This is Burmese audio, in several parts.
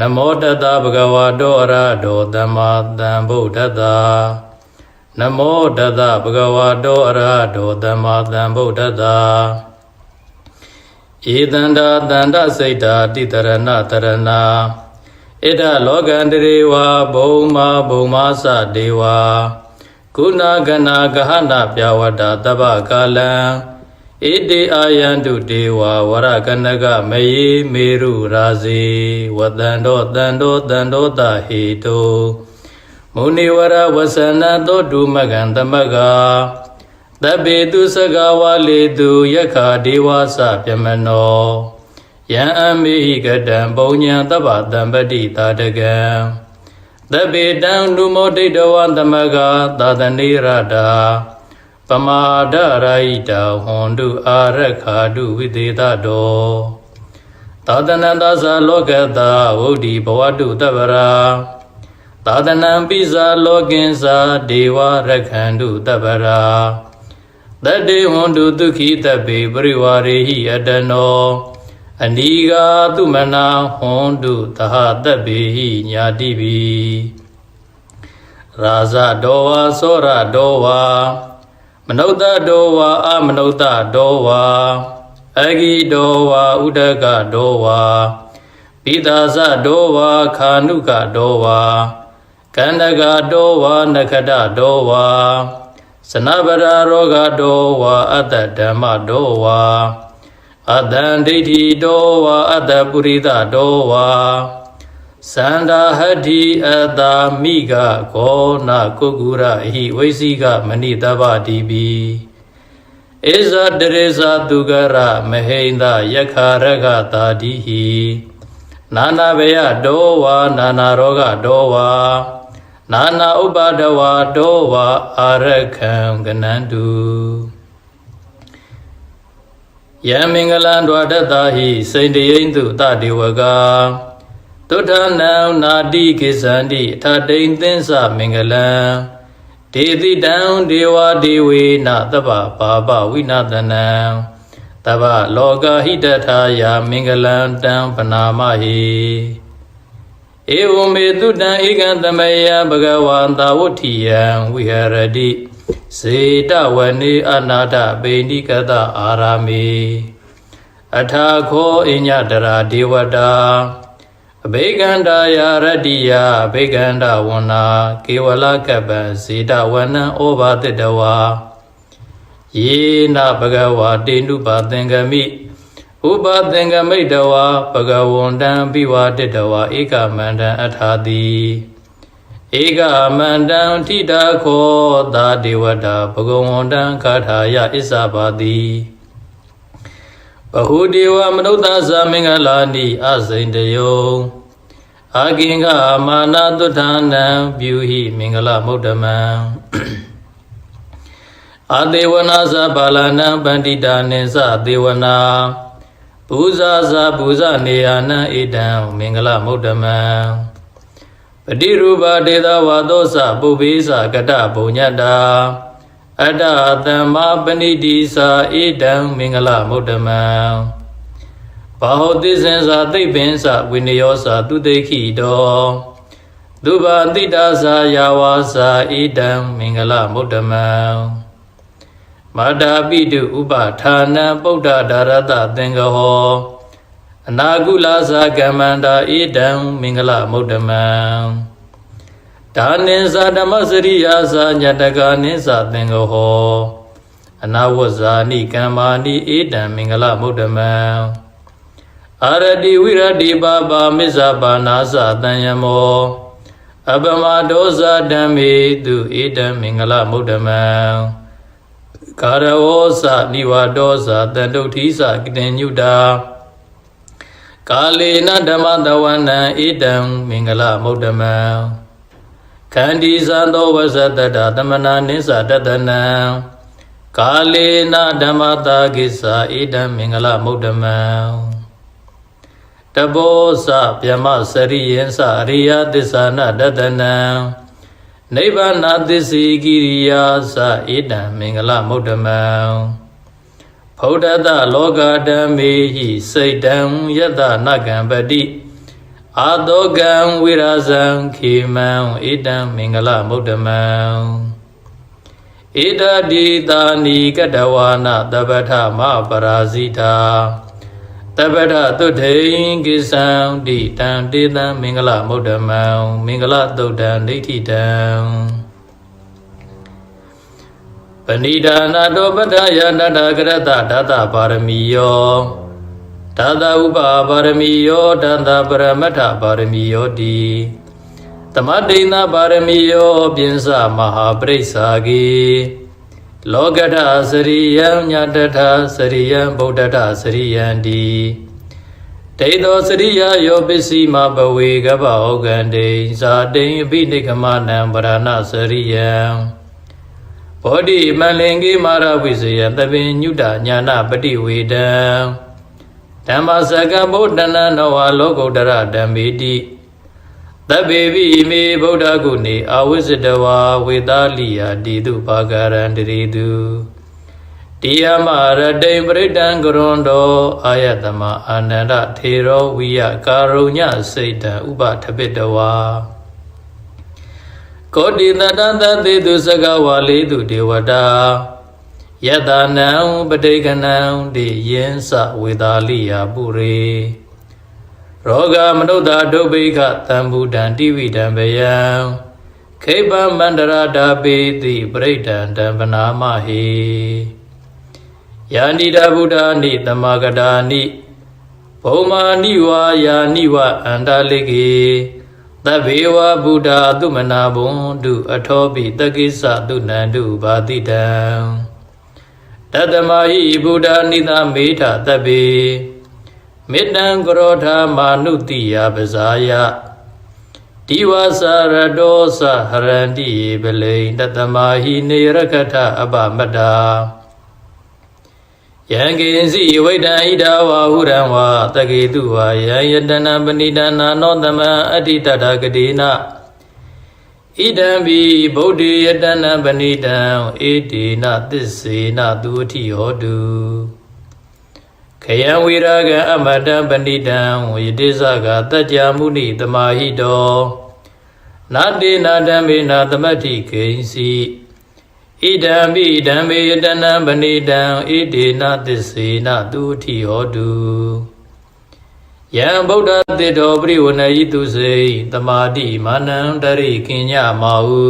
နမောတတဗုဒ္ဓဝါတောအရဟတောသမ္မာသမ္ဗုဒ္ဓတ္တနမောတတဗုဒ္ဓဝါတောအရဟတောသမ္မာသမ္ဗုဒ္ဓတ္တဧတန္တာတန္တစိတ်တာတိတရဏတရဏဣဒလောကန္တရေဝဘုံမာဘုံမာသဒေဝကုဏကနာဂဟနာပြဝတ္တာတပ္ပကာလံ ဣတိအာယန္တုဒေဝဝရကနကမယေမေရုရာဇေဝတန္တောတန္တောတန္တောတဟေတုမုနိဝရဝဆနသောတုမကံသမကတဗ္ဗေတုစကဝါလေတုယက္ခာဒေဝစပြမနောယံအမိဟိကတံပုံညာတဗ္ဗတံပတိတာတကံတဗ္ဗေတံနုမောဒိဋ္ဌဝံသမကသာသနေရတာ ပမာဒရာဟိတဟွန်တုအာရခာတုဝိသေသတောသာသနတသလောကတဝုဒ္ဓိဘဝတုတဗ္ဗရာသာသနံပိဇာလောကင်္စာဒေဝရခန္တုတဗ္ဗရာတတ္တေဟွန်တုဒုက္ခိတပေပရိဝါရေဟိအတနောအနိဂါသူမနာဟွန်တုသဟတပေဟိညာတိပိရာဇတောဝါသောရတောဝါ မနုဿတောဝါအမနုဿတောဝါအဂိတောဝါဥဒကတောဝါပိသာဇတောဝါခာနုကတောဝါကန္တကတောဝါနခတတောဝါစနဗရာရောဂတောဝါအတ္တဓမ္မတောဝါအတ္တံဒိဋ္ဌိတောဝါအတ္တပုရိသတောဝါ သန္တာဟတ္တိအတ္တာမိကခောနာကုက္ကုရဟိဝိသိကမဏိတဗ္ဗတိပိဧဇတရေဇသူကရမဟိန္ဒယက္ခရကတာတိဟိနာနာဘယတောဝါနာနာရောဂတောဝါနာနာဥပါဒဝါတောဝါအာရခံကနန္တုယံမင်္ဂလံဒွါဒတ္တာဟိစိန်တယိန်တုတတေဝက သုဒ္ဓနံနာတိကိသန္တိအထတိန်သင်္စမင်္ဂလံဒေတိတံဒေဝဒေဝေနသဗ္ဗပါပဝိနာတနံတဗ္ဗလောကဟိတထာယာမင်္ဂလံတံပနာမဟိဧဝမေတုတံဧကံသမယဘဂဝန္တာဝဋ္ဌိယံဝိဟရတိစေတဝနေအနာထပေဏိကတအာရာမေအထာခောအညတရာဒေဝတာ အဘိကန္တာယာရတ္တိယအဘိကန္တဝနာကေဝလကပ္ပံဇေတဝနံဩဘာတတဝါယေနဘဂဝါတေနုပါသင်္ကမိဥပသင်္ကမိတဝါဘဂဝန္တံပိဝတတဝါဧကမန္တံအထာတိဧကမန္တံထိတာခောသာဒေဝတာဘဂဝန္တံခါထာယဣစ္ဆပါတိ ဘဟုဒေဝမနုဿသမင်္ဂလာနိအစိန်တယောအာကိင်္ဂမာနာတုထာနံပြုဟိမင်္ဂလမုဒ္ဓမံအာဒေဝနာသဘာလနံပန္တိတာနိသဒေဝနာပူဇာဇာပူဇနေယနံဣဒံမင်္ဂလမုဒ္ဓမံပတိရူပဒေသဝါသောသပုဗ္ဗေသကတဘုံညတ္တာ အတ္တသမ္မာပဏိတိသာဣဒံမင်္ဂလမုဒ္ဓမံဘာဟောတိစင်္စာသိပ္ပင်္စဝိနယောစာသူတိခိတောဒုဗာတိတာသာယာဝါစာဣဒံမင်္ဂလမုဒ္ဓမံမာတာပိတုဥပဌာနံပုဒ္ဒဒါရတသင်္ကဟောအနာကုလသာကမ္မန္တာဣဒံမင်္ဂလမုဒ္ဓမံပ ဒါနိသဓမ္မစရိယာသာညတကနိသသင်္ကဟောအနာဝဇာနိကမ္မာနိဧတံမင်္ဂလမုဒ္ဓမံအာရတိဝိရတိပါပါမစ္ဆပါနာသတံယမောအပမဒောဇဓမ္မေတုဧတံမင်္ဂလမုဒ္ဓမံကာရဝောသနိဝါဒောသတန္တုဋ္ဌိသကတိညုတာကာလေနဓမ္မတဝနံဧတံမင်္ဂလမုဒ္ဓမံ ခန္တီသံသောဝဇတတသမနာနိစ္စတတနံကာလေနဓမ္မတာကိစ္စဧတံမင်္ဂလမုဒ္ဓမံတဘောစဗျမစရိယံစအရိယသစ္ဆာနတတနံနိဗ္ဗာနသစ္စေကိရိယာစဧတံမင်္ဂလမုဒ္ဓမံဖௌဒတလောကဓမ္မေဟိစိတ်တံယတနကံပတိ အာတောကံဝိရာဇံခေမံဧတံမင်္ဂလမုဒ္ဓမံဧတတိတာနိကတဝါနတပထမပရာဇိတာတပထသုထိန်ကိသံတိတံတေတံမင်္ဂလမုဒ္ဓမံမင်္ဂလသုတ်တံဒိဋ္ဌိတံပဏိဒါနာတောပတ္ထယတတကရတဓာတပါရမီယော ဓာတဥပပါရမီယောဓာတပရမတ္ထပါရမီယောတိသမဒိဏပါရမီယောပြင်းစမဟာပရိစ္ဆာကေလောကထစရိယံညတထစရိယံဗုဒ္ဓထစရိယံတိဒိဋ္ဌောစရိယယောပစ္စည်းမဘဝေကပ္ပဩကံတေဇာတိအပိနိကမနံပရဏစရိယံဘောဓိမလင်ကေမာရဝိဇယသဗ္ဗညုတညာနာပฏิဝေဒံ ဓမ္မစကဗုဒ္ဓနာနဝလောကုတ္တရဓမ္မေတိသဗ္ဗေပိမေဗုဒ္ဓဂုဏေအဝိဇ္ဇတဝါဝေသာလိယတိတုပါကရံတရေတုတိယမရတိံပရိတံကရွန်တောအာယတမအာနန္ဒထေရောဝိယကာရုညစိတ်တံဥပထပိတဝါကောတိတတသသေတုစကဝါလေတုဒေဝတာ ယတနံပဋိကနံတိယင်းစဝေသာလိယပုရေရောဂမနုဿာဒုဗ္ဗိကတံဘူတံတိဝိတံဘယံခိဗံမန္တရာဓာပေတိပရိဒံတံပနာမဟေယာနိဒဗုဒ္ဓနိတမဂတာနိဘုံမာနိဝါယာနိဝအန္တလိကေသဗ္ဗေဝဗုဒ္ဓသုမနာဘုံတုအထောပိတကိစ္စသုနန္တုဘာတိတံ တတမဟိဗုဒ္ဓနိသမေထသဗ္ဗေမေတ္တံကရောဓမာနုတိယပဇာယဒီဝါစာရတောသဟရန္တိပလိန်တတမဟိနေရကထအပမတ္တာယံကိဉ္စီဝိတံဣဒဝါဟုရံဝါတကေတုဝါယံယတနာပဏိဒနာနောတမံအတ္တိတတကတိနာ ဣဒံဘိဗုဒ္ဓေယတနာပဏိတံဧတေနသစ္စေနသူအထိဟောတုခယံဝိရာဂံအမတံပဏိတံဝိတိသကတัจ जा မုနိတမဟိတောနာတေနာဓမ္မေနာသမတ္ထိခိဉ္စီဣဒံပိဓမ္မေတနံပဏိတံဣတေနသစ္စေနသူအထိဟောတု ယံဗုဒ္ဓတေတောပရိဝဏယိတုစေတမာတိမာနံတရိကိညမာဟု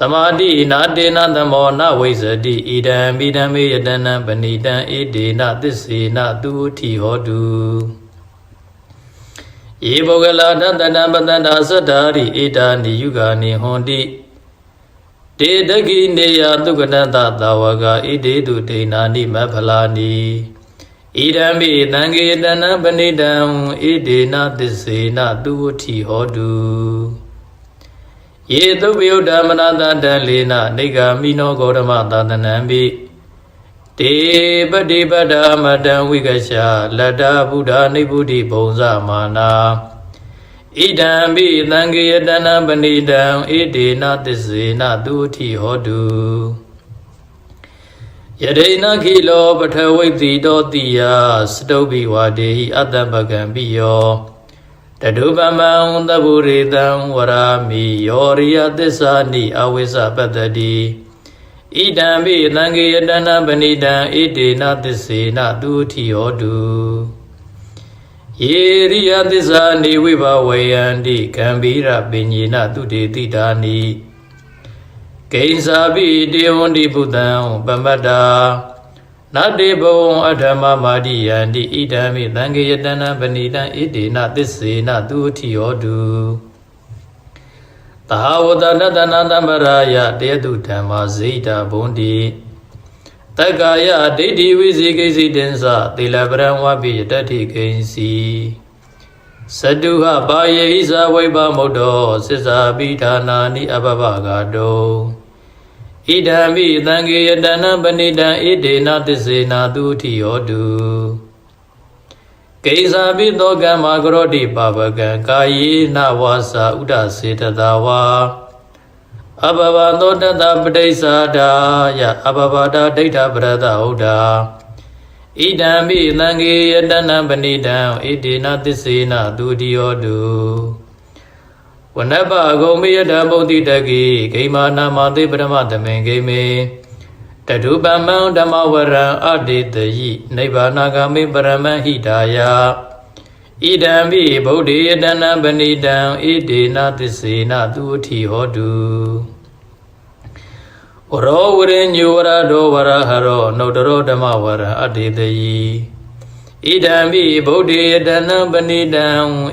တမာတိနာတေနသမောနဝိဇ္ဇတိဣဒံပိဓမ္မေယတနံပဏိတံဣတေနသစ္စေနသူအထိဟောတုယေဘောဂလာတတတံပတန္တာသတ္တာရိဣတာနိယုဂာနိဟွန်တိတေတကိနေယသုကနတသာဝကဣတေတုဒိဏာနိမဖလာနိ ဣဒံပိသံဃေတနံပဏိတံဣဒေနသစ္စေနသူဝတိဟောတုယေသုပယုဒ္ဓမနတတလေနနေဂာမိနောဂေါတမသာသနံပိတေပတိပတ္တမတံဝိကရှာလတ္တဗုဒ္ဓနိဗ္ဗုတိဘုံဇမာနာဣဒံပိသံဃေတနံပဏိတံဣဒေနသစ္စေနသူအထိဟောတု ယဒိနခိလောပထဝိတိတောတိယစတုဘိဝါဒေဟိအတ္တပကံပိယောတတုပမံသဗ္ဗုရေတံဝရာမိယောရိယသစ္စာနိအဝိဇ္ဇပတ္တတိဣဒံပိသံဃေတနံပဏိတံဣဒေနသစ္စေနသူအထိဟောတုယယေရိယသစ္စာနေဝိဘဝေယန္တိကံဗီရပညေနသူတေတိတာနိ ကိဉ္စာပိတေဝန္တိဘုဒ္ဓံပမတ္တာနတေဘဝံအထမမာတိယန္တိဣဒံမိသံဃေယတနာပဏိတံဣတေနသစ္စေနသူအထိယောတုသာဝတနတနာတမရာယတေတုဓမ္မာဇိတာဘုံတိတက္ကာယဒိဋ္ဌိဝိဇိကိစီတင်္စသေလပရံဝပိယတတ္ထိကိဉ္စီသတုဟပါယေဟိဇဝိဘမုတ်တောသစ္စာပိဌာနာနိအပပဂါတော ဣဒံမိသံဃေယတနံပဏိတံဣဒေနသစ္စေနာသူတိယောတုကိစ္စာပိသောကမ္မကရောတိပါပကံကာယေနဝါစာဥဒစေတသာဝါအဘဘသောတတပဋိစ္ဆာဒာယအဘဘတာဒိဋ္ဌပရဒဟုတ်တာဣဒံမိသံဃေယတနံပဏိတံဣဒေနသစ္စေနာသူတိယောတု ဝနပအဂုံမေယတမုတ်တိတကိဂိမာနာမသေပရမတမေဂိမေတတုပမံဓမ္မဝရံအတေတယိနိဗ္ဗာနာဂမေပရမဟိတာယဣဒံပိဗုဒ္ဓေယတနံပဏိတံဣဒေနသစ္စေနသူအထိဟောတုဝရောဝရညုဝရဒောဝရဟရောနုတရောဓမ္မဝရံအတေတယိ ဣဒံပိဗုဒ္ဓေယတနံပဏိတံ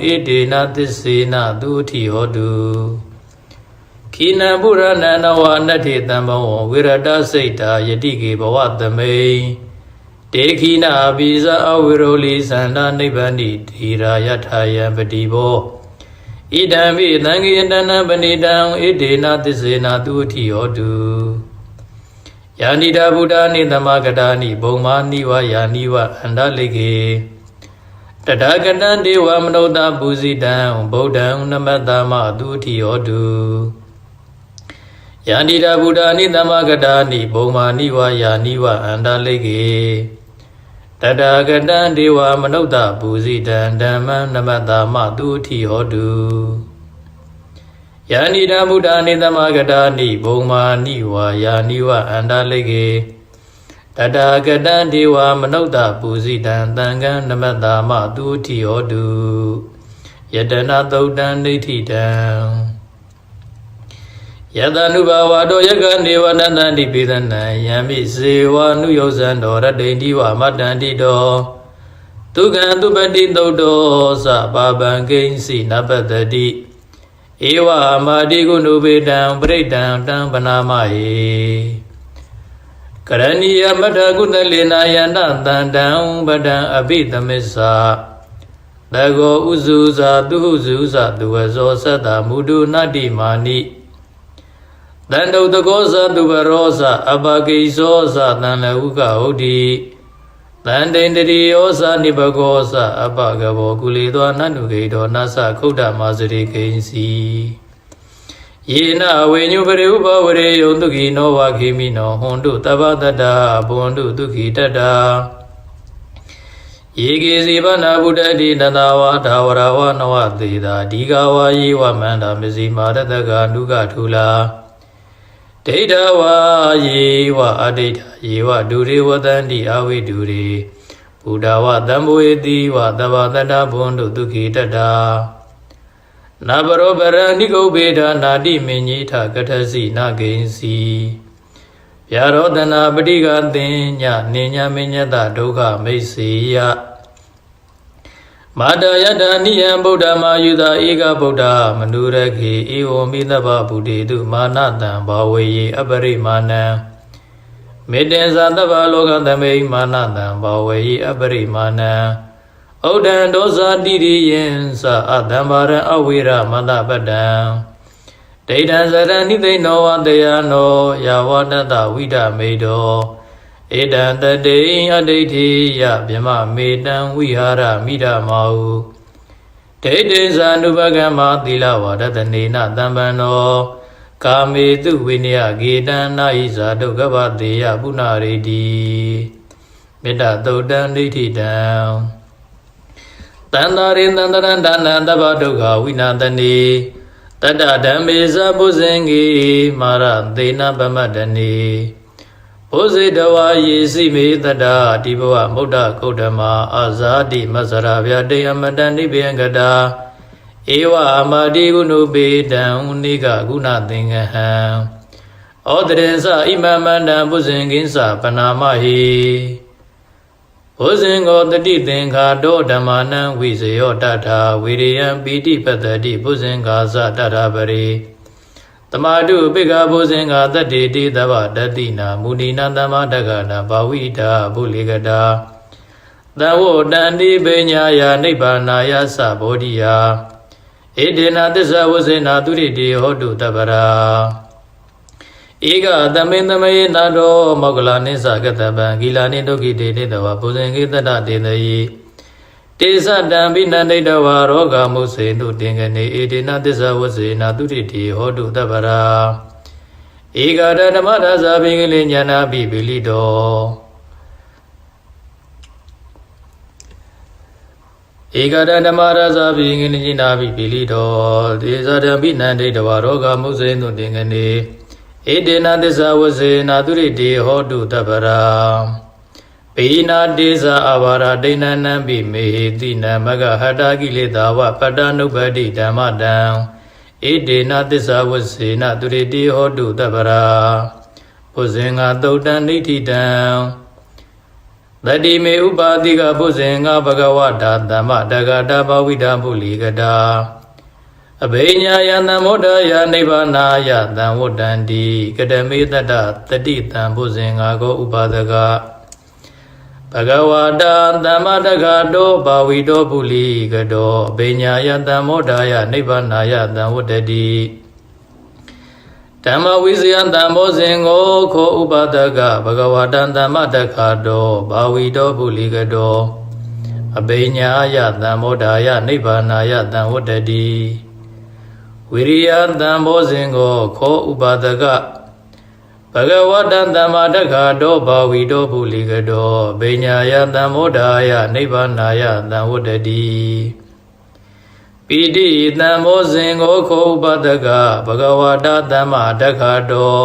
ဣတေနသစ္စေနသူအထိဟောတုခိနံပုရဏနဝနတ္ထေတံဘဝဝိရတစိတ်တာယတိကေဘဝသမိန်တေခိနာပိဇအဝိရောလိသန္တာနိဗ္ဗန္တိတိရာယထာယံပတိဘောဣဒံပိသံဃေယတနံပဏိတံဣတေနသစ္စေနသူအထိဟောတု ယာနိတာဗုဒ္ဓနိသမဂတာနိဘုံမာနိဝယာနိဝအန္တလိကေတတကတံဒေဝမနုဿပူဇိတံဗုဒ္ဓံနမတ္တမသူတိဟောတုယာနိတာဗုဒ္ဓနိသမဂတာနိဘုံမာနိဝယာနိဝအန္တလိကေတတကတံဒေဝမနုဿပူဇိတံဓမ္မံနမတ္တမသူတိဟောတု ယာနိဒမုဒ္ဒာနိသမဂတာနိဘုံမာနိဝါယာနိဝအန္တလိကေတတကတံဒေဝမနုဿပူဇိတံတံကံနမတ္တာမသူတိဟောတုယတနာသုတ်တံဒိဋ္ဌိတံယတ ानु ဘာဝတောယကနေဝနန္တတိပိသနံယံမိစေဝနုယောဇံတော်ရတ္တိတိဝမတ္တန္တိတောဒုက္ခံသူပတိသုတ်တောသပါပံကိဉ္စီနပတ္တိ ဧဝမာတိကုဏုပေတံပရိတံတံပနာမဟေကရဏီယမထကုသလေနာယန္တတန္တံပဒံအဘိသမစ္ဆာတကောဥစုဇာသူဟုစုဇာသူဝဇောသတ္တမုဒုနတ္တိမာနိတန္တုတကောဇာသူဘရောဇာအပကိဇောဇာတန်လဟုကဟုတ်တိ တန်တိန်တတိယောဇာနိဘဂောဇာအပကဘောကုလေသောနန္တုကေတောနသခုဒ္ဓမာစရိကိဉ္စီယေနဝေညုပရိဥပဝရေယုံတုခိနောဝခိမိနောဟွန်တုတပ္ပတတ္တာဘွန်တုဒုခိတတ္တာယေကေစီဗနာဗုဒ္ဓတိတတဝါဒါဝရဝနဝသေတာဒီဃဝါယေဝမန္တာမစီမာရတကနုကထူလာ ဒိဋ္ဌဝါယေဝအဒိဋ္ဌယေဝဒုရေဝတန္တိအဝိဒုရေဘုဒ္ဓဝတံဘဝေတိဝသဗ္ဗတတ္တဘွန်တုဒုခိတတ္တာနဘရောပရဏိကုဘေဒနာတိမင်ကြီးထကထစီနာဂိဉ္စီဗျာရောတနာပဋိကသင်ညနေညမညတဒုက္ခမိတ်စေယ မာတယတနိယံဗုဒ္ဓမာယုသာဧကဗုဒ္ဓမနုရခေဧဝံမိသဗ္ဗဗုဒေတုမာနတံဘာဝေယေအပရိမာဏံမေတ္တေဇာတဗ္ဗလောကသမိမာနတံဘာဝေယေအပရိမာဏံဩဒံဒောဇာတိရိယံသအတံဘာရအဝိရမတပတ္တံဒိဋ္ဌံဇရဏိသိနောဝတယနောယာဝတတဝိဒမေတော ဧတံတတေအဋိဋ္ဌိယဗြမမေတံဝိဟာရမိဒမောဒိဋ္ဌိဇာနုပကမ္မသီလဝါဒတနေနတံပံနောကာမေတုဝိနယဂေတံနာဟိဇာဒုက္ခဗတေယပုဏ္ဏရေတိမေတ္တသုတ်တံဒိဋ္ဌိတံတန္တာရိတန္တရန္ဒနာတဗ္ဗဒုက္ခဝိနာတနေတတ္တဓမ္မေဇပုဇင်္ဂေမာရသေနဗမတ္တနေ ဘုဇေတဝါယေစီမေတတတိဘဝမုဒ္ဒကုဒ္ဓမာအာဇာတိမဆရာဗျာတေအမတန်နိဗ္ဗယံကတာဧဝအမတိကုဏုပေတံဥနိကကုဏသင်္ကဟံဩတရေသဣမမန္တံဘုဇင်ကိသပနာမဟိဘုဇင်ကိုတတိသင်္ခါတောဓမ္မာနံဝိဇယောတထာဝိရိယံပိတိပတ္တိဘုဇင်္ဂါသတထာပရိ တမတုပိကဘုဇင်္ဂါတတ္တိတိသဗ္ဗတတိနာမုဏိနာသမ္မာတက္ကနာဘာဝိတာဘုလိကတာသဝတန္တိပညာယာနိဗ္ဗာနာယသဘောဓိယာဣဒေနာသစ္စာဝဇေနာသူရိတိဟောတုတပ္ပရာဧကသမေသမေနာတောမောကလာနိစ္စကတပံဂီလာနိဒုက္ခိတေတေတဝဘုဇင်ကိတတတေတယိ တေသတံပိနန္ဒိတဝါရောဂမုစေတုတင်ကနေဧဒေနာသစ္စာဝဇေနာသူရိတိဟောတုတပ္ပရာဧကရဓမ္မဒါဇာပိကလေညာနာပိပိလိတောဧကရဓမ္မရဇာပိငိနိနာပိပိလိတောဒေဇာတံပိနန္ဒိတဝါရောဂမုစေတုတင်ကနေဣဒေနသစ္စာဝဇေနာသူရိတိဟောတုတပ္ပရာ ပိနာတေဇာအဘာရဒိဏနံပိမေဟိတိနမဂဟတာကိလေသာဝပတ္တနုပ္ပတိဓမ္မတံဣဒေနသစ္စာဝဇေနာသူရိတိဟောတုတပ္ပရာဘုဇင်္ဂသုတ်တံဒိဋ္ဌိတံတတိမေဥပါတိကဘုဇင်္ဂဘဂဝတာသမ္မတဂတာဘဝိတာပုလိကတာအဘိညာယသံမောဒယနိဗ္ဗာနာယသံဝတ္တန္တိကတမေတ္တတတိတံဘုဇင်္ဂါကိုဥပါဒက ဘဂဝတာသမ္မတဂတောဘာဝိတောပုလိကတောအဘိညာယသံမောဒယနိဗ္ဗာနာယသံဝတ္တတိဓမ္မဝိဇယံတံဘောဇင်ကိုခောဥပါဒကဘဂဝတံသမ္မတဂတောဘာဝိတောပုလိကတောအဘိညာယသံမောဒယနိဗ္ဗာနာယသံဝတ္တတိဝိရိယတံဘောဇင်ကိုခောဥပါဒကဘ ဂဝတံသမ္မာတက္ခတောဘာဝီတောပုလိကတောဗိညာယတံမောဒာယနိဗ္ဗာနာယတံဝတ္တတိပိတိတံဘောဇင်ကိုခောဥပါဒကဘဂဝတာသမ္မာတက္ခတော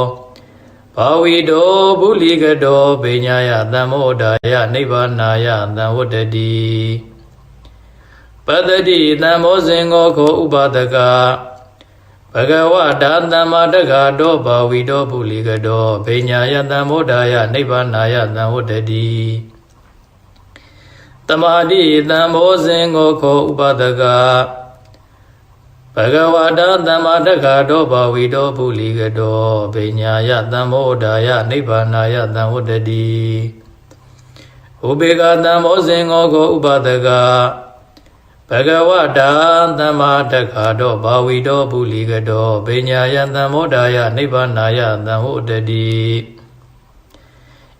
ဘာဝီတောပုလိကတောဗိညာယတံမောဒာယနိဗ္ဗာနာယတံဝတ္တတိပတ္တိတံဘောဇင်ကိုခောဥပါဒက ဘဂဝတာသမ္မာတက္ခတောဘာဝီတောပုလိကတောဗိညာယတံမောဒာယနိဗ္ဗာနာယတံဝတ္တတိတမာတိတံဘောဇင်ကိုခောဥပဒကဘဂဝတာသမ္မာတက္ခတောဘာဝီတောပုလိကတောဗိညာယတံမောဒာယနိဗ္ဗာနာယတံဝတ္တတိဥပေကတံဘောဇင်ကိုခောဥပဒက ဘဂဝတာသမ္မာတက္ခတောဘာဝီတောပုလိကတောပညာယံသံမောဒာယနိဗ္ဗာနာယသံဟုတ်တတိ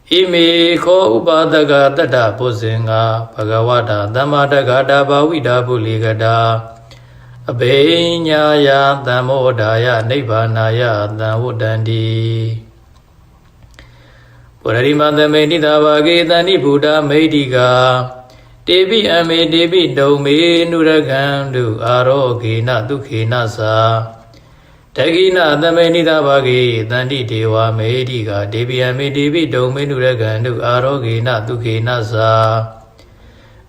ဣမေခောဥပါဒကတတ္တပုဇင်္ဂဘဂဝတာသမ္မာတက္ခတာဘာဝိတာပုလိကတာအဘိညာယသံမောဒာယနိဗ္ဗာနာယသံဝတ္တန္တိပရိမသမေနိတာဘာဂေတဏိဗုဒ္ဓမေတိကာ တေပိအမေတေပိတုံမေနုရကံတုအာရောဂေနဒုခေနသာတကိနသမေနိသဘာဂေတန္တိဒေဝမေတိကဒေပိအမေတေပိတုံမေနုရကံတုအာရောဂေနဒုခေနသာ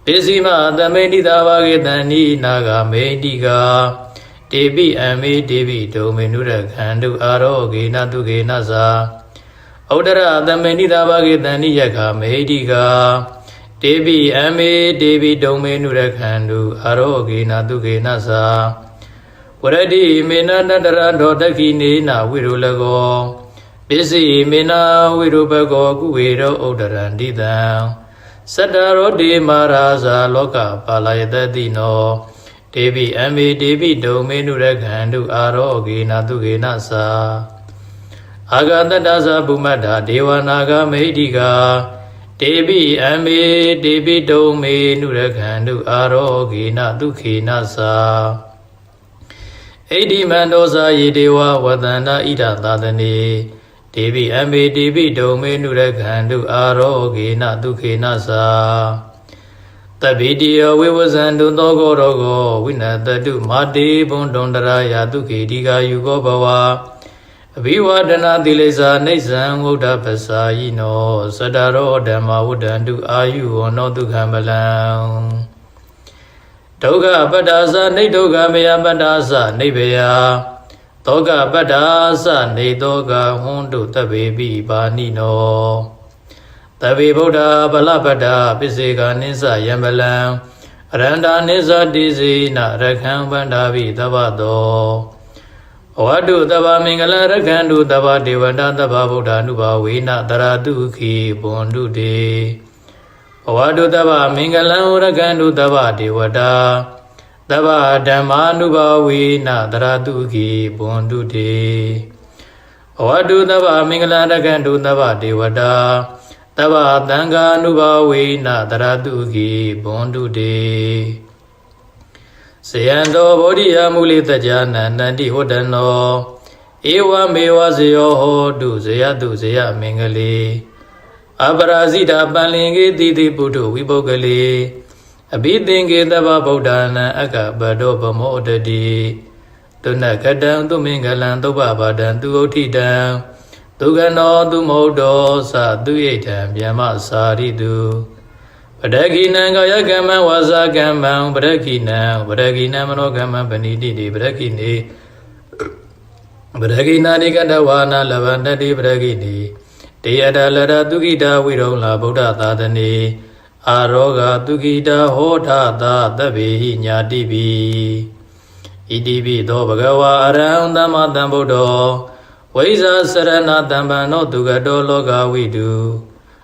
ပိစီမသမေနိသဘာဂေတန္တိနာဂမေတိကတေပိအမေတေပိတုံမေနုရကံတုအာရောဂေနဒုခေနသာဩဒရသမေနိသဘာဂေတန္တိယခမေတိက တေပိအမေတေပိတုံမေနုရခန္တုအာရောဂေနတုကေနသာဝရတိမေနတတရဒောတခိနေနာဝိရုလကောပစ္စည်းမေနာဝိရုပကောကုဝေရောဥဒရန္တိတံစတ္တရောတေမာရာဇာလောကပါလယတတိနောတေပိအမေတေပိတုံမေနုရခန္တုအာရောဂေနတုကေနသာအာဂတတ္တသဗုမတ္တာဒေဝနာဂမေဟိတိကာ တေပိအမေတေပိတုံမေနုရခန္တုအာရောဂေနဒုခေနသာဣတိမန္တောသာယေဒေဝဝတန္တာဣဒသာသနေတေပိအမေတေပိတုံမေနုရခန္တုအာရောဂေနဒုခေနသာတပိတိယဝိဝဇန္တုသောကောရောဂောဝိနတတုမာတေဘုံတုံတရာယဒုခေတိကာယုကောဘဝ အဘိဝဒနာတိလိစ္ဆာနေဆံဝုဒ္ဓပစာယိနောသတ္တရောဓမ္မဝုဒ္ဒန္တုအာယုဝနောဒုက္ခမလံဒုက္ခပတ္တာသနေဒုက္ခမယပတ္တာသနေဘယတောကပတ္တာသနေတောကဟွန်းတုတဗ္ဗေပိပါဏိနောတဗ္ဗေဗုဒ္ဓဗလပတ္တာပစ္စေကနိစ္စယံပလံအရန္တာနိစ္စတိစေနရခံဗန္ဒာဘိသဗ္ဗတော ဝတ္တုတဗ္ဗမင်္ဂလရခံတုတဗ္ဗဒေဝတာတဗ္ဗဗုဒ္ဓ ानु ဘာဝေနတရာတုခိဘွန်တုတေဘဝတုတဗ္ဗမင်္ဂလံရခံတုတဗ္ဗဒေဝတာတဗ္ဗဓမ္မာနုဘာဝေနတရာတုခိဘွန်တုတေဘဝတုတဗ္ဗမင်္ဂလရခံတုတဗ္ဗဒေဝတာတဗ္ဗသံဃာနုဘာဝေနတရာတုခိဘွန်တုတေ ဇယံတောဗောဓိယမူလိတကြနန္တန္တိဟောတနောဧဝမေဝဇယောဟောတုဇယတုဇယမင်္ဂလေအပရာဇိတာပန္လင်ကေတိတိပုထုဝိပုဂ္ဂလေအဘိသင်္ကေတဗ္ဗဗုဒ္ဓနာအကပတောဗမောတတိတုဏခတံသူမင်္ဂလံသုဗ္ဗဘာဒံသူဥဋ္ဌိတံဒုက္ခနောသူမဟုတ်တောသသူဣဋ္ဌံဗျမစာရိတု ပဒကိနံကာယကမ္မဝါစာကမ္မံပဒကိနံပဒကိနံမနောကမ္မံပဏိတိတိပဒကိနေပဒကိနာနိကတဝါနာလဗန္တတိပဒကိနေတေယတလရတုကိတာဝိရုံလာဗုဒ္ဓသာသနေအာရောဂတုကိတာဟောထသာတဗ္ဗေဟိညာတိပိဣတိပိသောဘဂဝါအရဟံသမ္မာသမ္ဗုဒ္ဓောဝိဇာစရဏတံပံနောသူကတောလောကဝိတု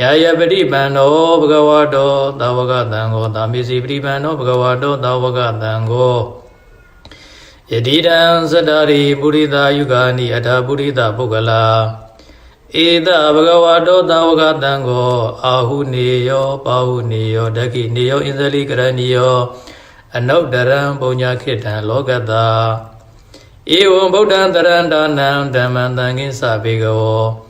ယာယပတိဗန္နောဘဂဝါတောသဝကတံကိုသာမေစီပတိဗန္နောဘဂဝါတောသဝကတံကိုယတိတံသတ္တရိပုရိသယုဂာနိအထာပုရိသပုဂ္ဂလာဧတဘဂဝါတောသဝကတံကိုအာဟုနေယောပါဟုနေယောဒက္ခိနေယောဣန္ဒလိကရဏီယောအနုတ္တရံပုံညာခိတံလောကတာဧဝံဗုဒ္ဓံတရန္တနံဓမ္မံတံကိသဗေကဝော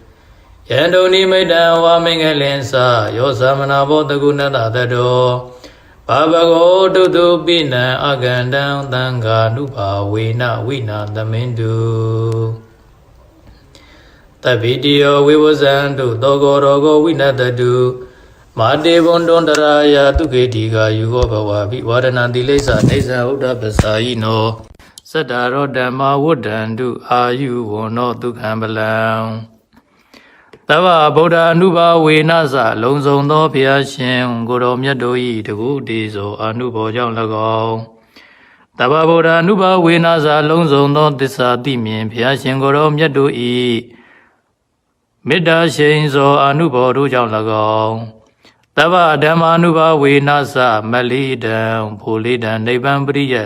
ယန္တုနိမိတံဝမင်္ဂလင်္စယောဇာမနာဘောတကုဏတတတောဘာဘဂောဒုတုပိနံအကန္တံသံဃာနုဘာဝေနဝိနာသမင်တုတဗ္ဗိတိယောဝိဝဇံတုသောကောရောဂောဝိနတတုမာတေဘွန်တွန်တရာယတုခေတိကာယူဟောဘဝပိဝရဏတိလိစ္ဆာနေဇာဥဒ္ဒပစာယိနောသတ္တရောဓမ္မဝုဒ္ဒန္တုအာယုဝနောဒုက္ခံပလံ တဗ္ဗဗုဒ္ဓ ानु ဘာဝေနသလုံဆောင်သောဘုရားရှင်ကိုတော်မြတ်တို့၏တကုတေသောအနုဘောကြောင့်၎င်းတဗ္ဗဗုဒ္ဓ ानु ဘာဝေနသလုံဆောင်သောသစ္စာသိမြင်ဘုရားရှင်ကိုတော်မြတ်တို့၏မေတ္တာရှိန်သောအနုဘောတို့ကြောင့်၎င်းတဗ္ဗဓမ္မာနုဘာဝေနသမလိတံဘူလိတံနိဗ္ဗံပရိယတ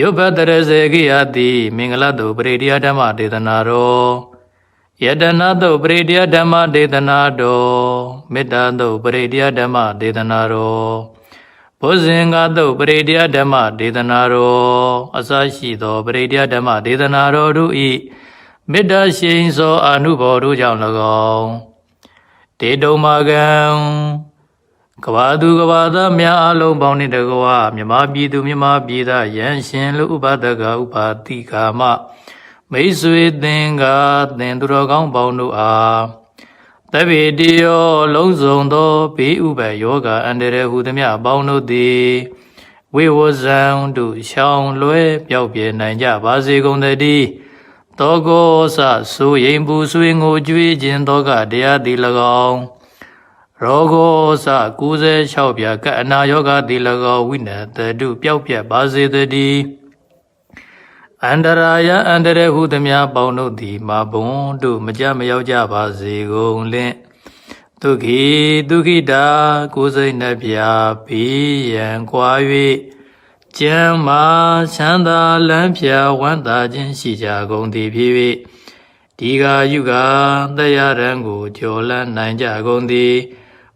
ယုဘတရစေကိယတိမင်္ဂလာတုတ်ပရိတရားဓမ္မဒေသနာတော်ယတနာတုတ်ပရိတရားဓမ္မဒေသနာတော်မေတ္တာတုတ်ပရိတရားဓမ္မဒေသနာတော်ဘုဇင်္ဂတုတ်ပရိတရားဓမ္မဒေသနာတော်အစရှိသောပရိတရားဓမ္မဒေသနာတော်တို့ဤမေတ္တာရှိန်သောအာနုဘော်တို့ကြောင့်၎င်းတေတုံမာကံ ကဘာသူကဘာသားများအလုံးပေါင်းနှင့်တကွာမြမပြည်သူမြမပြည်သားယံရှင်လူဥပဒကဥပါတိကာမမိတ်ဆွေသင်္ကာသင်သူတော်ကောင်းပေါင်းတို့အားတပိတိယောလုံးစုံသောဘေးဥပယောဂအန္တရာယ်ဟုသမျှအပေါင်းတို့သည်ဝိဝဇံတို့ရှောင်းလွဲပြောက်ပြဲနိုင်ကြပါစေကုန်သတည်းတောကောစဆိုရင်ပူဆွေငိုကြွေးခြင်းတောကတရားသည်၎င်း ရောဂောစ96ပြကပ်အနာယောဂသည်၎င်းဝိနတတုပျောက်ပြက်ပါစေတည်းအန္တရာယအန္တရဟုသမျှပေါင်းတို့သည်မာဘုံတို့မကြမရောက်ကြပါစေကုန်လင့်ဒုက္ခိဒုက္ခိတာကိုယ်စိတ်နှပြဘေးရန်ကွာ၍ကျမ်းမာချမ်းသာလမ်းဖြာဝမ်းသာခြင်းရှိကြကုန်သည်ဖြစ်၍ဒီဃာယုဂတရားရန်ကိုကျော်လန်းနိုင်ကြကုန်သည်